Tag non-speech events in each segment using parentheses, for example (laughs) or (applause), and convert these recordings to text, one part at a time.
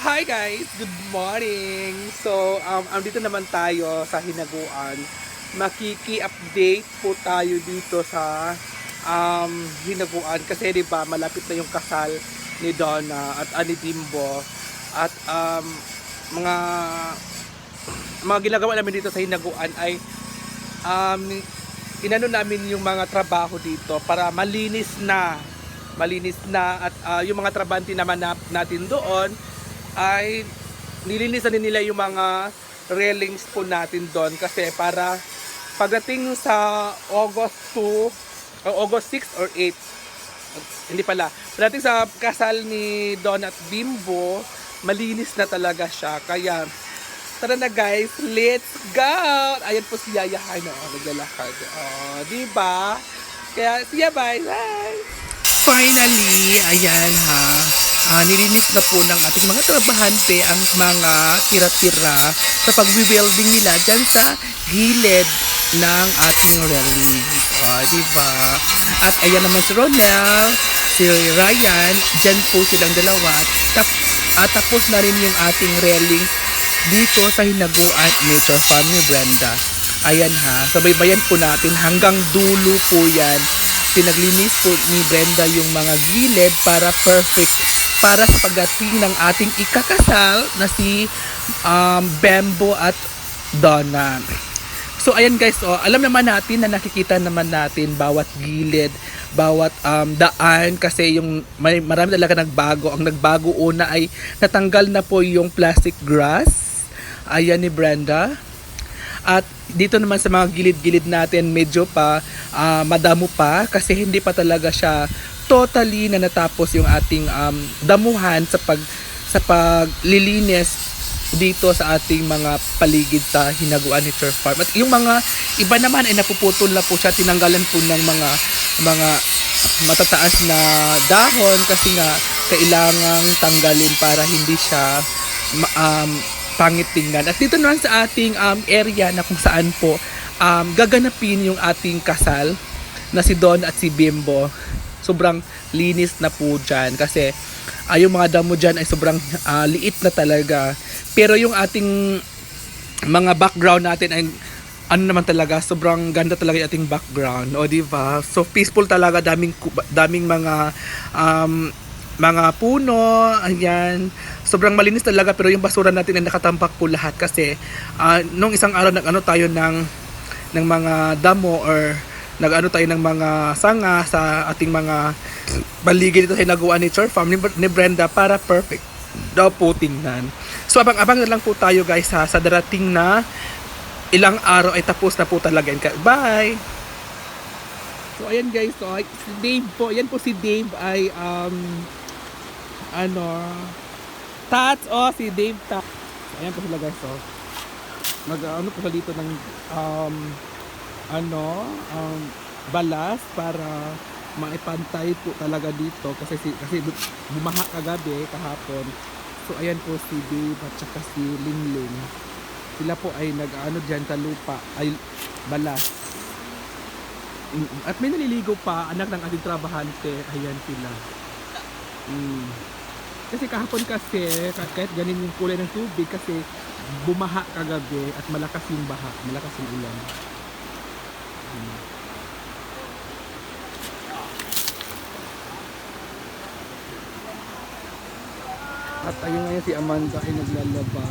Hi guys! Good morning! So, um, andito naman tayo sa Hinaguan. Makiki-update po tayo dito sa um, Hinaguan kasi 'di ba malapit na yung kasal ni Donna at ani Bimbo at um, mga mga ginagawa namin dito sa Hinaguan ay um, inano namin yung mga trabaho dito para malinis na malinis na at ah, yung mga trabante naman na, natin doon ay nilinisan nila yung mga railings po natin doon kasi para pagdating sa August 2 o August 6 or 8 hindi pala pagdating sa kasal ni Don at Bimbo malinis na talaga siya kaya Tara na guys, let's go! Ayan po si Yaya Hano, oh, naglalakad. Oh, di ba? Kaya siya bye, bye! Finally, ayan ha. Ah, nilinis na po ng ating mga trabahante ang mga tira-tira sa pag-building nila dyan sa gilid ng ating railing. Oh, di ba? At ayan naman si Ronel, si Ryan, dyan po silang dalawa. Tap, at tapos na rin yung ating railing dito sa hinaguan ni Farm ni Brenda. Ayan ha, sabaybayan po natin hanggang dulo po yan. Pinaglinis po ni Brenda yung mga gilid para perfect para sa pagdating ng ating ikakasal na si um, Bembo at Donna. So ayan guys, oh, alam naman natin na nakikita naman natin bawat gilid, bawat um, daan kasi yung may, marami talaga nagbago. Ang nagbago una ay natanggal na po yung plastic grass. Ayan ni Brenda. At dito naman sa mga gilid-gilid natin medyo pa ah, madamo pa kasi hindi pa talaga siya totally na natapos yung ating um, damuhan sa pag sa paglilinis dito sa ating mga paligid sa hinaguan ni Church Farm. At yung mga iba naman ay napuputol na po siya, tinanggalan po ng mga mga matataas na dahon kasi nga kailangang tanggalin para hindi siya um, pangit tingnan. At dito naman sa ating um, area na kung saan po um, gaganapin yung ating kasal na si Don at si Bimbo. Sobrang linis na po dyan kasi ah, yung mga damo dyan ay sobrang ah, liit na talaga. Pero yung ating mga background natin ay ano naman talaga, sobrang ganda talaga yung ating background. O, di? So, peaceful talaga, daming, daming mga, um, mga puno, ayan. Sobrang malinis talaga, pero yung basura natin ay nakatampak po lahat kasi ah, nung isang araw nag-ano tayo ng, ng mga damo or nag-ano tayo ng mga sanga sa ating mga baligid dito sa hinaguan ni Church Farm ni, Brenda para perfect daw po tingnan. So abang-abang na lang po tayo guys ha, sa darating na ilang araw ay tapos na po talaga. Bye! So ayan guys, so ay- si Dave po, ayan po si Dave ay um ano Tats, oh si Dave Tats. Ayan po sila guys, so nag ano po sila dito ng um ano um balas para maipantay po talaga dito kasi si, kasi bu- bumaha kagabi kahapon. So ayan po si Dave at saka si Lingling. Sila po ay nag-ano diyan sa lupa ay balas. At may naliligo pa, anak ng ating trabahante. Ayan sila. Mm. Kasi kahapon kasi, ka- kahit ganin yung kulay ng tubig, kasi bumaha kagabi at malakas yung baha, malakas yung ulan. Mm. At ayun ngayon si Amanda ay naglalaba.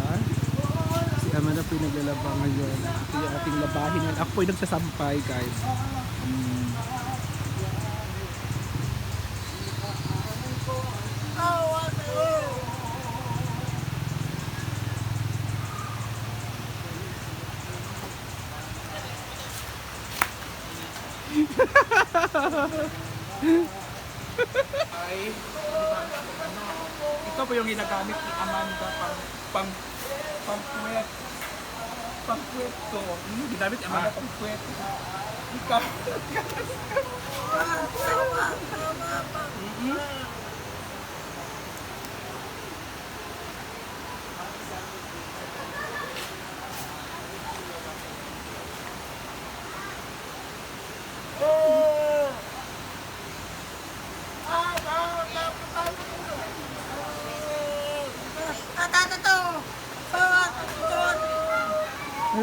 Si Amanda po yung naglalaba ngayon. Ito yung ating labahin. ngayon. Ako po yung nagsasampay guys. Mm. Ay. Ito po yung ginagamit ni Amanda pang pang pang puwet. Pang puwet ko. Hmm, ginamit ni Amanda pang puwet. Ikaw. Mhm.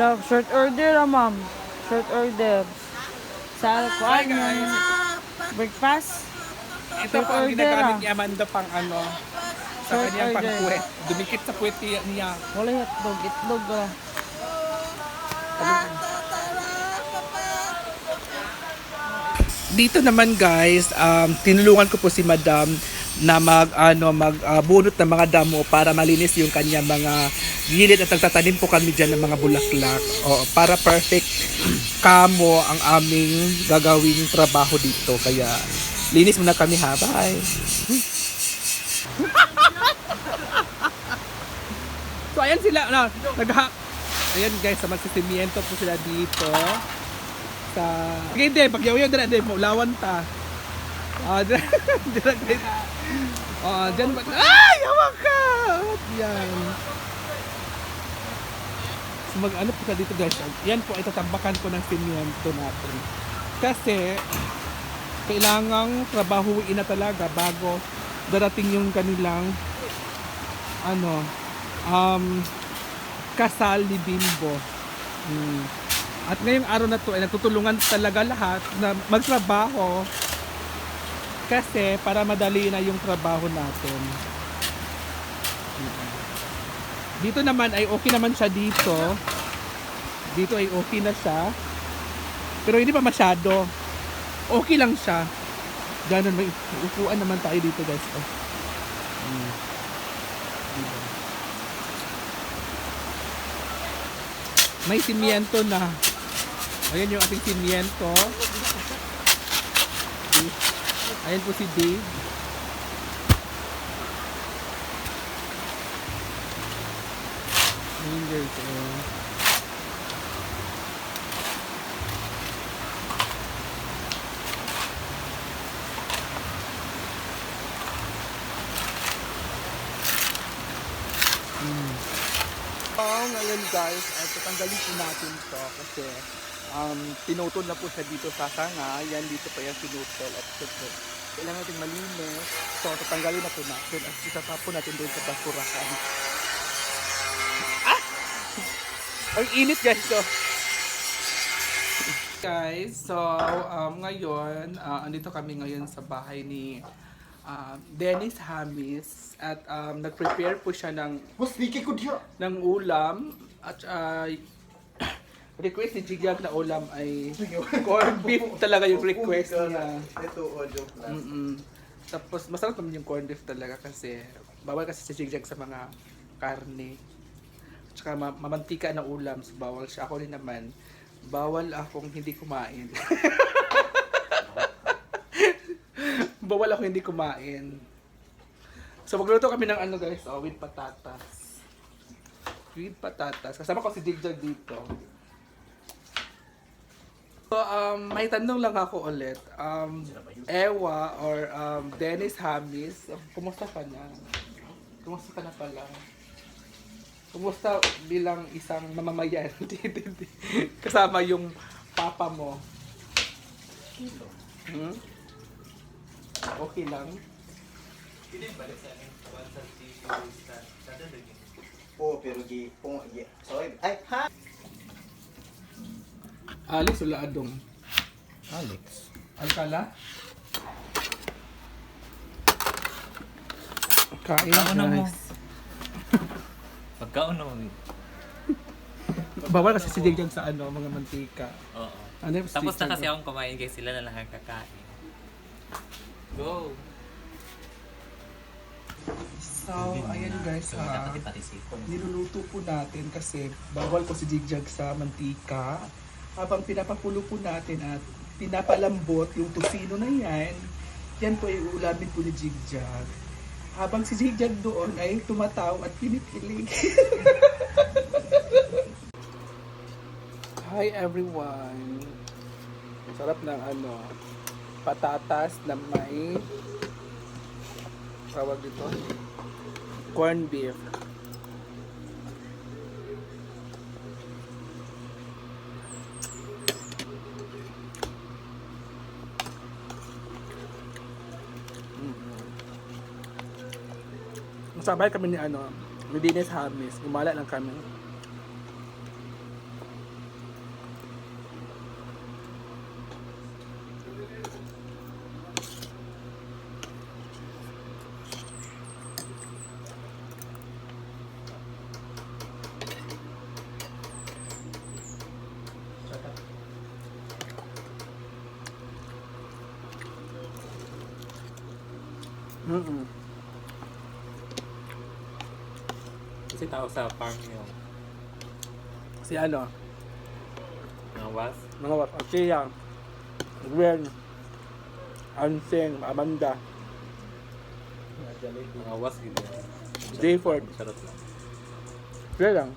Love, short order ah, ma'am. Short order. Sa Hi kuan yung breakfast. Ito po ang order, ginagamit ah. ni Amanda pang ano, sa Short kanyang order. Dumikit sa puwet niya. Wala itlog, itlog ah. Dito naman guys, um, tinulungan ko po si Madam na mag ano mag ah, bunot ng mga damo para malinis yung kanya mga gilid at nagtatanim po kami diyan ng mga bulaklak. O, para perfect kamo ang aming gagawing trabaho dito. Kaya linis muna kami ha. Bye. (laughs) so ayan sila no, nagha Ayan guys, sa magsisimiento po sila dito sa Sige hindi, pag yaw dira hindi mo lawan ta. Ah, (laughs) dira dira dira. Ah, diyan ba? Ay, hawak ka. Yan. So mag ano po ka dito guys. Yan po itatambakan ko ng simiento natin. Kasi kailangang trabahuin na talaga bago darating yung kanilang ano um kasal ni Bimbo. Hmm. At ngayong araw na to ay nagtutulungan talaga lahat na magtrabaho kasi para madali na yung trabaho natin. Dito naman ay okay naman siya dito. Dito ay okay na siya. Pero hindi pa masyado. Okay lang siya. Ganun, may upuan naman tayo dito guys. Oh. Hmm. Diba? May simiento na. Ayan yung ating simiento. Ayan po si Dave. Ayan guys. Oh. Oh, ngayon guys, at tatanggalin po natin to kasi um, pinutol na po siya dito sa sanga. Yan dito pa yan pinutol at syempre, kailangan natin malinis. So, tatanggalin na po natin at itatapon natin doon sa basurahan. Ang init guys, so. Guys, so um, ngayon, ah, andito kami ngayon sa bahay ni ah, Dennis Hamis at um, nag-prepare po siya ng ng ulam at uh, (coughs) request ni Jigyag na ulam ay corned beef (laughs) talaga yung request niya. Ito, o, joke lang. Mm-mm. Tapos masarap naman yung corned beef talaga kasi bawal kasi si Jigyag sa mga karne. Tsaka ma- mamantika na ulam, so bawal siya. Ako rin naman, bawal akong hindi kumain. (laughs) bawal ako hindi kumain. So magluto kami ng ano guys, oh, with patatas. With patatas. Kasama ko si Jigjag dito. So, um, may tanong lang ako ulit. Um, Ewa or um, Dennis Hamis, um, kumusta ka na? Kumusta ka na pala? Kumusta bilang isang mamamayan? (laughs) Kasama yung papa mo. Hmm? Okay lang? Po, pero gi, po, gi. Sorry. Ay, ha? Alex wala adong. Alex. Alcala? Kain Pagkaon na mo. guys. Pagkaon mo. (laughs) Bawal kasi si Jigjag sa ano, mga mantika. Oo. Ano yung Tapos na kasi akong kumain kaya sila na lang ang kakain. Go! So, ayan guys ha. Niluluto po natin kasi bawal po si Jigjag sa mantika. Habang pinapakulo po natin at pinapalambot yung tusino na yan, yan po ay ulamin po ni Jigjag. Habang si Jigjag doon ay tumataw at pinipilig. Hi everyone! Sarap ng ano, patatas na may tawag dito, corned beef. sabay kami ni ano, ni Dennis Hamis. Gumala lang kami. Mm-mm. Tao sa farm yung Si ano, mga was. mga wat, Asia, Gwen, Anseng, Amanda, Mga was gitu. Jayford. Sarap lang. Sila lang.